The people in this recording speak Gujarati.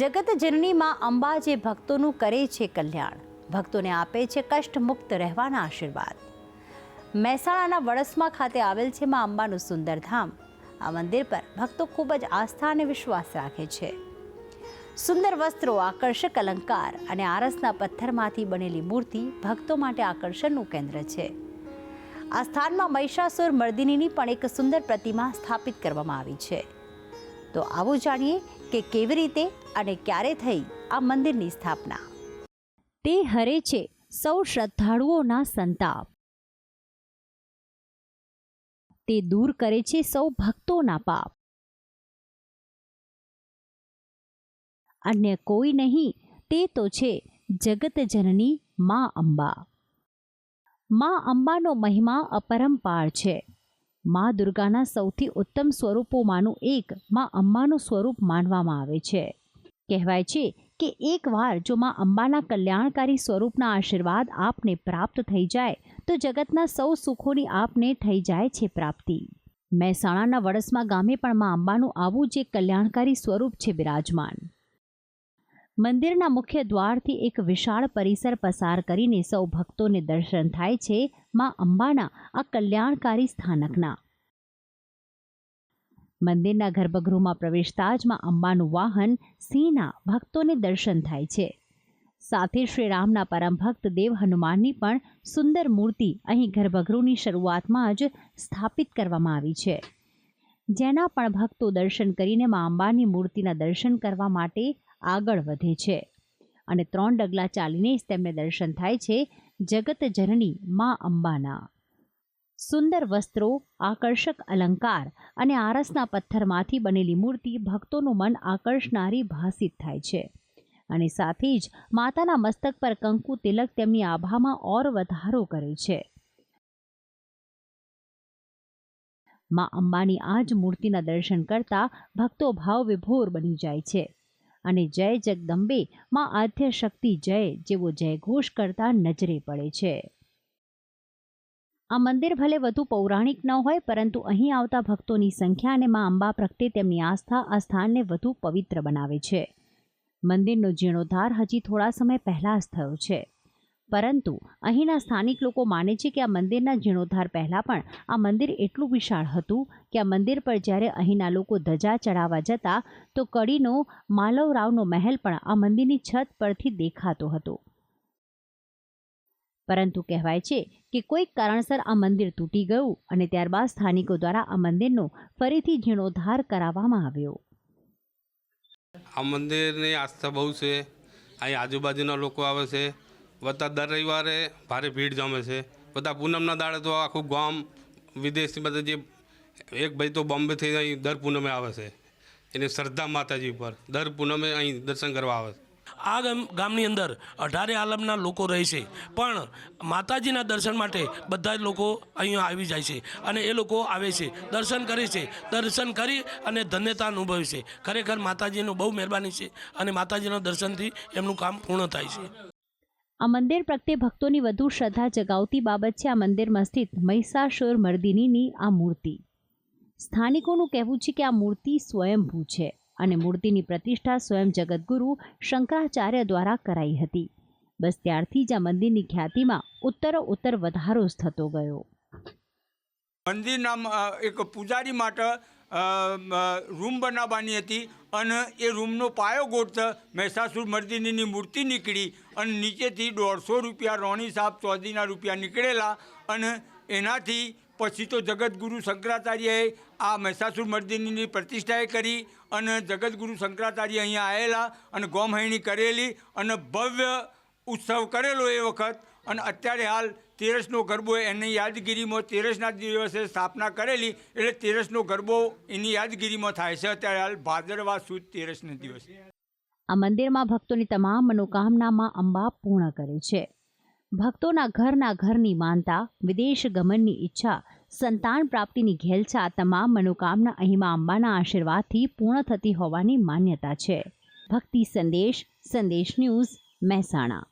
જગત જનનીમાં અંબા જે ભક્તોનું કરે છે કલ્યાણ. ભક્તોને આપે છે કષ્ટમુક્ત રહેવાના આશીર્વાદ. મહેસાણાના વડસમાં ખાતે આવેલ છે માં અંબાનું સુંદર ધામ. આ મંદિર પર ભક્તો ખૂબ જ આસ્થા અને વિશ્વાસ રાખે છે. સુંદર વસ્ત્રો, આકર્ષક અલંકાર અને આરસના પથ્થરમાંથી બનેલી મૂર્તિ ભક્તો માટે આકર્ષણનું કેન્દ્ર છે. આ સ્થાનમાં મહિષાસુર મર્દિનીની પણ એક સુંદર પ્રતિમા સ્થાપિત કરવામાં આવી છે. તો આવો જાણીએ કે કેવી રીતે અને ક્યારે થઈ આ મંદિરની સ્થાપના. તે હરે છે સૌ શ્રદ્ધાળુઓના સંતાપ. તે દૂર કરે છે સૌ ભક્તોના પાપ. અન્ય કોઈ નહીં, તે તો છે જગત જનની મા અંબા. મા અંબાનો મહિમા અપરંપાર છે. મા દુર્ગાના સૌથી ઉત્તમ સ્વરૂપોમાંનું એક મા અંબાનું સ્વરૂપ માનવામાં આવે છે. કહેવાય છે કે એકવાર જો મા અંબાના કલ્યાણકારી સ્વરૂપના આશીર્વાદ આપને પ્રાપ્ત થઈ જાય, તો જગતના સૌ સુખોની આપને થઈ જાય છે પ્રાપ્તિ. મહેસાણાના વડસમા ગામે પણ મા અંબાનું આવું જે કલ્યાણકારી સ્વરૂપ છે બિરાજમાન. મંદિરના મુખ્ય દ્વારથી એક વિશાળ પરિસર પસાર કરીને સૌ ભક્તોને દર્શન થાય છે મા અંબાના આ કલ્યાણકારી સ્થાનકના. મંદિરના ગર્ભગૃહમાં પ્રવેશતા જ માં અંબાનું વાહન સિંહના ભક્તોને દર્શન થાય છે. સાથે શ્રી રામના પરમ ભક્ત દેવ હનુમાનની પણ સુંદર મૂર્તિ અહીં ગર્ભગૃહની શરૂઆતમાં જ સ્થાપિત કરવામાં આવી છે. જેના પણ ભક્તો દર્શન કરીને મા અંબાની મૂર્તિના દર્શન કરવા માટે આગળ વધે છે. અને ત્રણ ડગલા ચાલીને જ તેમને દર્શન થાય છે. જગત જનની મા અંબાના. સુંદર વસ્ત્રો, આકર્ષક અલંકાર અને આરસના પથ્થરમાંથી બનેલી મૂર્તિ ભક્તોનું મન આકર્ષનારી ભાસિત થાય છે. અને સાથે જ માતાના મસ્તક પર કંકુ તિલક તેમની આભામાં ઓર વધારો કરે છે. મા અંબાની આ જ મૂર્તિના દર્શન કરતા ભક્તો ભાવ વિભોર બની જાય છે. અને જય જગદંબે, માં આદ્ય શક્તિ જય જેવો જયઘોષ કરતા નજરે પડે છે. આ મંદિર ભલે વધુ પૌરાણિક ન હોય, પરંતુ અહીં આવતા ભક્તોની સંખ્યા અને મા અંબા પ્રત્યે તેમની આસ્થા આ સ્થાનને વધુ પવિત્ર બનાવે છે. મંદિરનો જીર્ણોદ્ધાર હજી થોડા સમય પહેલાં જ થયો છે. પરંતુ અહીંના સ્થાનિક લોકો માને છે કે આ મંદિરના જીર્ણોદ્ધાર પહેલાં પણ આ મંદિર એટલું વિશાળ હતું કે આ મંદિર પર જ્યારે અહીંના લોકો ધજા ચડાવવા જતા, તો કડીનો માલવરાવનો મહેલ પણ આ મંદિરની છત પરથી દેખાતો હતો. પરંતુ કહેવાય છે કે કોઈક કારણસર આ મંદિર તૂટી ગયું અને ત્યારબાદ સ્થાનિકો દ્વારા આ મંદિરનો ફરીથી જીર્ણોદ્ધાર કરાવવામાં આવ્યો. આ મંદિરની આસ્થા બહુ છે. અહીં આજુબાજુના લોકો આવે છે. બધા દર રવિવારે ભારે ભીડ જમે છે. બધા પૂનમના દાડે તો આખું ગામ વિદેશથી બધા જે એક ભાઈ તો બોમ્બેથી અહીં દર પૂનમે આવે છે. એની શ્રદ્ધા માતાજી ઉપર દર પૂનમે અહીં દર્શન કરવા આવે છે. આ ગામ ગામની અંદર અઢારે આલમના લોકો રહે છે. પણ માતાજીના દર્શન માટે બધા જ લોકો અહીંયા આવી જાય છે અને એ લોકો આવે છે. દર્શન કરે છે. દર્શન કરી અને ધન્યતા અનુભવે છે. ખરેખર માતાજીનું બહુ મહેરબાની છે અને માતાજીના દર્શનથી એમનું કામ પૂર્ણ થાય છે. આ મંદિર પ્રત્યે ભક્તોની વધુ શ્રદ્ધા જગાવતી બાબત છે આ મંદિરમાં સ્થિત મહિષાસુર મર્દિનીની આ મૂર્તિ. સ્થાનિકોનું કહેવું છે કે આ મૂર્તિ સ્વયંભૂ છે અને મૂર્તિની પ્રતિષ્ઠા સ્વયં જગતગુરુ શંકરાચાર્ય દ્વારા કરાઈ હતી. બસ ત્યારથી જ આ મંદિરની ખ્યાતિમાં ઉત્તર ઉત્તર વધારો જ થતો ગયો. મંદિરના એક પૂજારી માટે રૂમ બનાવવાની હતી અને એ રૂમનો પાયો ગોઠતા મહેસાસુર મર્દિનીની મૂર્તિ નીકળી અને નીચેથી દોઢસો રૂપિયા રોણી સાહેબ ચૌધરીના રૂપિયા નીકળેલા અને એનાથી પછી તો જગતગુરુ શંકરાચાર્યએ આ મહેસાસુર મર્દિનીની પ્રતિષ્ઠાએ કરી અને જગતગુરુ શંકરાચાર્ય અહીંયા આવેલા અને ગોમહૈણી કરેલી અને ભવ્ય ઉત્સવ કરેલો એ વખત અને અત્યારે હાલ તેરસનો ગરબો એની યાદગીરીમાં તેરસના દિવસે સ્થાપના કરેલી, એટલે તેરસનો ગરબો એની યાદગીરીમાં થાય છે. અત્યારે હાલ ભાદરવા સુદ તેરસના દિવસે. આ મંદિરમાં ભક્તોની તમામ મનોકામનામાં અંબા પૂર્ણ કરે છે. ભક્તોના ઘરના ઘરની માનતા, વિદેશ ગમનની ઈચ્છા, સંતાન પ્રાપ્તિની ઘેલછા તમામ મનોકામના અહીંમાં અંબાના આશીર્વાદથી પૂર્ણ થતી હોવાની માન્યતા છે. ભક્તિ સંદેશ સંદેશ ન્યૂઝ, મહેસાણા.